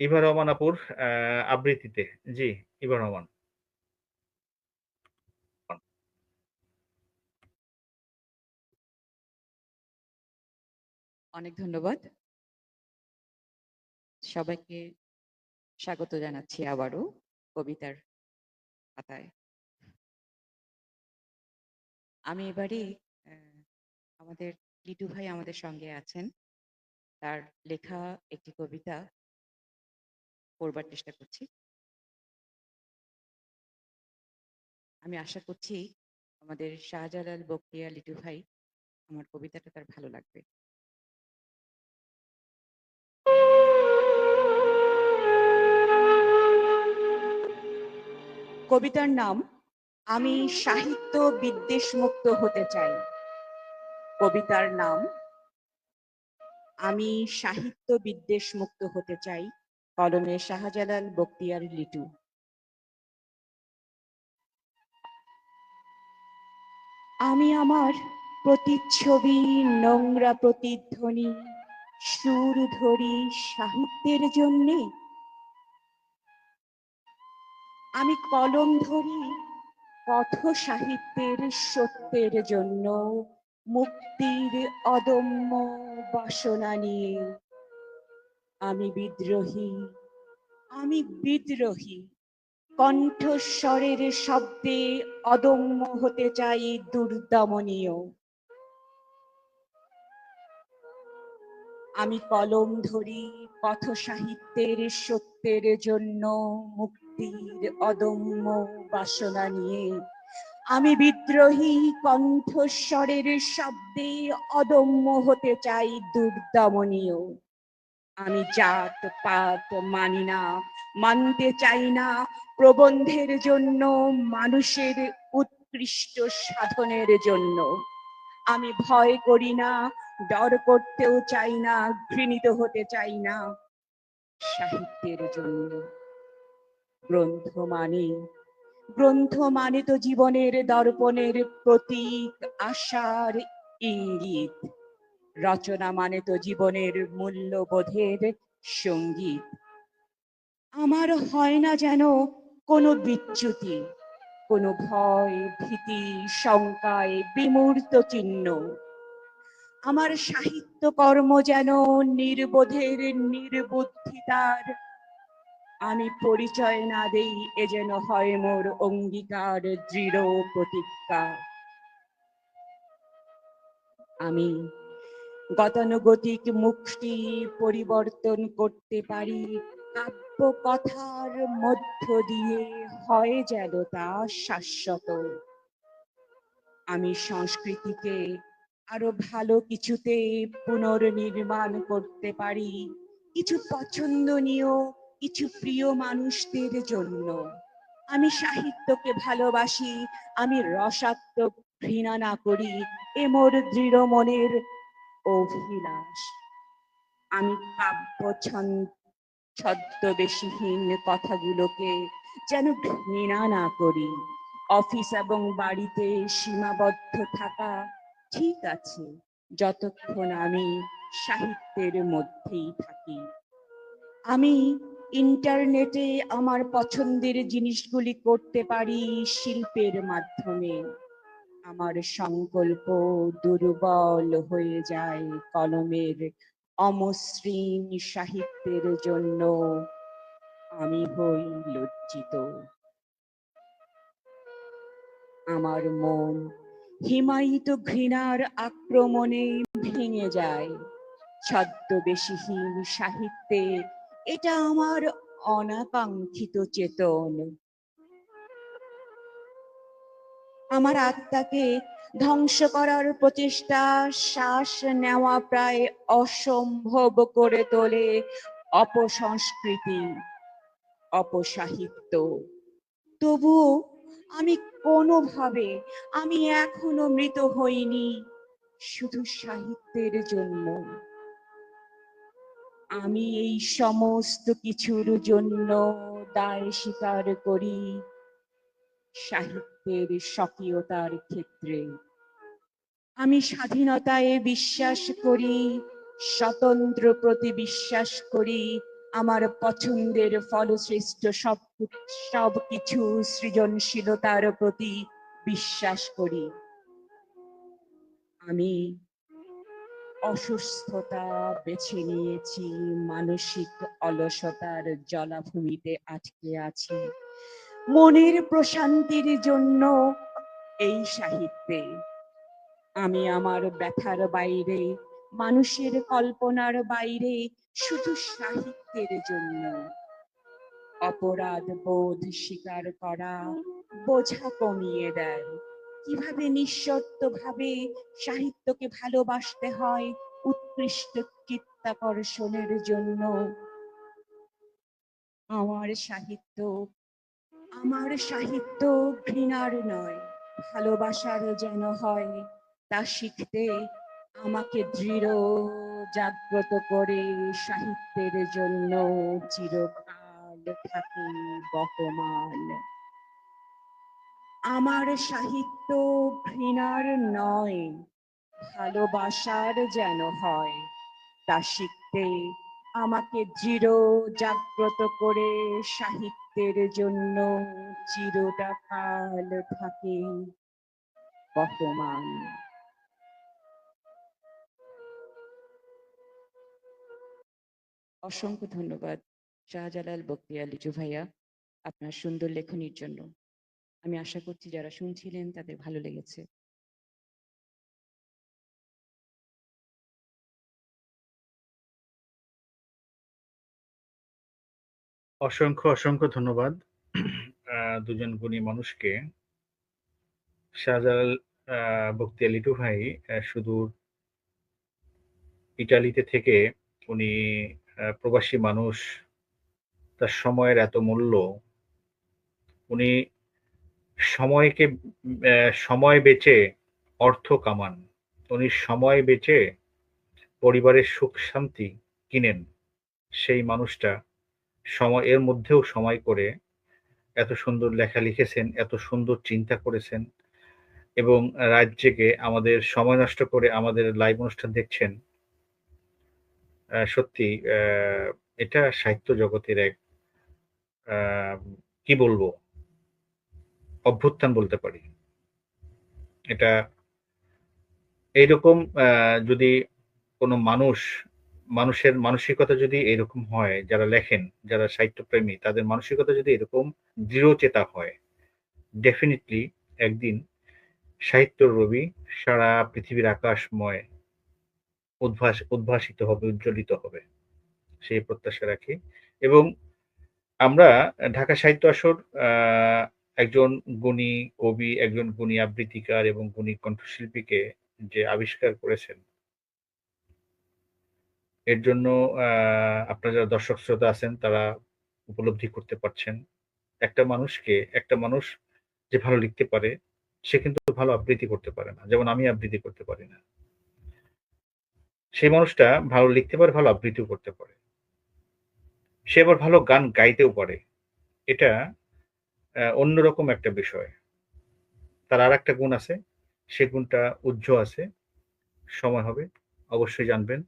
ইভা রহমান আপুর আবৃত্তিতে। জি ইভা রহমান অনেক ধন্যবাদ। সবাইকে স্বাগত জানাচ্ছি আবারও কবিতার পাতায়। আমি এবারে আমাদের লিটু ভাই আমাদের সঙ্গে আছেন। তার লেখা একটি কবিতা পড়বার চেষ্টা করছি। আমি আশা করছি আমাদের শাহজালাল বকরিয়া লিটু ভাই আমার কবিতাটা তার ভালো লাগবে। কবিতার নাম, আমি সাহিত্য বিদ্বেষ মুক্ত হতে চাই। কবিতার নাম, আমি সাহিত্য বিদ্বেষ মুক্ত হতে চাই। কলমে শাহজালাল বক্তিয়ার লিটু। আমি আমার প্রতিচ্ছবি, নোংরা প্রতিধ্বনি, সুর ধরি সাহিত্যের জন্যে। আমি কলম ধরি পথ সাহিত্যের সত্যের জন্য, মুক্তির অদম্য বাসনা নিয়ে। আমি বিদ্রোহী। আমি বিদ্রোহী। কণ্ঠস্বরের শব্দে অদম্য হতে চাই দুর্দমনীয়। আমি কলম ধরি পথ সাহিত্যের সত্যের জন্য মুক্তির অদম্য বাসনা নিয়ে। আমি বিদ্রোহী, কণ্ঠস্বরের শব্দে অদম্য হতে চাই দুর্দমনীয়। আমি জাত, পাত মানি না, মানতে চাই না। প্রবন্ধের জন্য, মানুষের উৎকৃষ্ট সাধনের জন্য। আমি ভয় করি না, ডর করতেও চাই না, ঘৃণিত হতে চাই না। সাহিত্যের জন্য। গ্রন্থ মানে গ্রন্থ মানে তো জীবনের দর্পণের প্রতীক, আশার ইঙ্গিত। রচনা মানে তো জীবনের মূল্যবোধের সংগীত। আমার হয় না যেন কোনো বিচ্যুতি, কোনো ভয়, ভীতি, শঙ্কায় বিমূর্ত চিহ্ন। আমার সাহিত্য কর্ম যেন নির্বোধের নির্বুদ্ধিতার। আমি পরিচয় না দেই এ যেন হয় মোর অঙ্গীকার দৃঢ় প্রতিজ্ঞা। আমি গতানুগতিক মুক্তি পরিবর্তন করতে পারি। কাব্য কথার মধ্য দিয়ে হয় যেন তা শাশ্বত। আমি সংস্কৃতিকে আরও ভালো কিছুতে পুনর্নির্মাণ করতে পারি। কিছু পছন্দনীয়, কিছু প্রিয় মানুষদের জন্য। আমি সাহিত্যকে ভালোবাসি, আমি রসাত্মক ঘৃণা না করি, এ মোর দৃঢ় মনের অভিলাষ। আমি কাব্য ছদ্মবেশীহীন কথাগুলোকে যেন ঘৃণা না করি। অফিস এবং বাড়িতে সীমাবদ্ধ থাকা ঠিক আছে, যতক্ষণ আমি সাহিত্যের মধ্যেই থাকি। আমি ইন্টারনেটে আমার পছন্দের জিনিসগুলি করতে পারি শিল্পের মাধ্যমে। আমার সংকল্প দুর্বল হয়ে যায় কলমের অমসৃণ সাহিত্যের জন্য। আমি হই লজ্জিত। আমার মন হিমায়িত ঘৃণার আক্রমণে ভেঙে যায়। ছদ্মবেশীহীন সাহিত্যে এটা আমার অনাকাঙ্ক্ষিত চেতন। আমার আত্মাকে ধ্বংস করার প্রচেষ্টা, শ্বাস নেওয়া প্রায় অসম্ভব করে তোলে। অপসংস্কৃতি, অপসাহিত্য। তবুও আমি কোনোভাবে, আমি এখনও মৃত হইনি, শুধু সাহিত্যের জন্য। আমি এই সমস্ত কিছুর জন্য দায় স্বীকার করি। সাহিত্যের স্বকীয়তার ক্ষেত্রে। আমি স্বাধীনতায় বিশ্বাস করি, স্বতন্ত্র প্রতি বিশ্বাস করি, আমার পছন্দের ফলশ্রেষ্ঠ সব সব কিছু সৃজনশীলতার প্রতি বিশ্বাস করি। আমি অসুস্থতা বেছে নিয়েছি, মানসিক অলসতার জলাভূমিতে আটকে আছি। মনের প্রশান্তির জন্য এই সাহিত্যে। আমি আমার ব্যথার বাইরে, মানুষের কল্পনার বাইরে শুধু সাহিত্যের জন্য। অপরাধ বোধ স্বীকার করা বোঝা কমিয়ে দেয়। কীভাবে নিঃশর্ত ভাবে সাহিত্যকে ভালোবাসতে হয় উৎকৃষ্ট চিত্তাকর্ষণের জন্য। আমার সাহিত্য আমার সাহিত্য ঘৃণার নয় ভালোবাসার যেন হয়, তা শিখতে আমাকে দৃঢ়, জাগ্রত করে সাহিত্যের জন্য চিরকাল থাকে বহমান। আমার সাহিত্য ঘৃণার নয়, ভালোবাসার যেন হয়, তা শিখতে আমাকে দৃঢ় জাগ্রত করে সাহিত্যের জন্য চিরটা কাল থাকে বহমান অসংখ্য ধন্যবাদ শাহজালাল বক্তিয়ার লিচু ভাইয়া আপনার সুন্দর লেখনির জন্য। আমি আশা করছি যারা শুনছিলেন তাদের ভালো লেগেছে। অসংখ্য অসংখ্য ধন্যবাদ দুজন গুণী মানুষকে। শাহজালাল আহ, লিটু ভাই সুদূর ইটালিতে থেকে উনি প্রবাসী মানুষ তার সময়ের এত মূল্য উনি সময়কে সময় বেচে অর্থ কামান উনি সময় বেচে পরিবারের সুখ শান্তি কিনেন সেই মানুষটা সময়, এর মধ্যেও সময় করে এত সুন্দর লেখা লিখেছেন, এত সুন্দর চিন্তা করেছেন এবং জেগে আমাদের সময় নষ্ট করে আমাদের লাইভ অনুষ্ঠান দেখছেন। সত্যি এটা সাহিত্য জগতের এক কি বলব? অভ্যুত্থান বলতে পারি। এটা এইরকম যদি কোনো মানুষ মানুষের মানসিকতা যদি এরকম হয়, যারা লেখেন, যারা সাহিত্যপ্রেমী, তাদের মানসিকতা যদি এরকম দৃঢ়চেতা হয় ডেফিনেটলি একদিন সাহিত্য রবি সারা পৃথিবীর আকাশময় উদ্ভাস, উদ্ভাসিত হবে, উজ্জ্বলিত হবে। সেই প্রত্যাশা রাখি। এবং আমরা ঢাকা সাহিত্য আসর একজন গুণী কবি, একজন গুণী আবৃত্তিকার এবং গুণী কণ্ঠশিল্পীকে যে আবিষ্কার করেছেন এর জন্য আপনারা যারা দর্শক শ্রোতা আছেন, তারা উপলব্ধি করতে পারছেন। একটা মানুষকে, একটা মানুষ যে ভালো লিখতে পারে, সে কিন্তু ভালো আবৃত্তি করতে পারে না। যেমন আমি আবৃত্তি করতে পারি না। সেই মানুষটা ভালো লিখতে পারে, ভালো আবৃত্তিও করতে পারে। সে আবার ভালো গান গাইতেও পারে। এটা অন্যরকম একটা বিষয়। তার আর একটা গুণ আছে। সে গুণটা উজ্জ্ব আছে। সময় হবে। অবশ্যই জানবেন।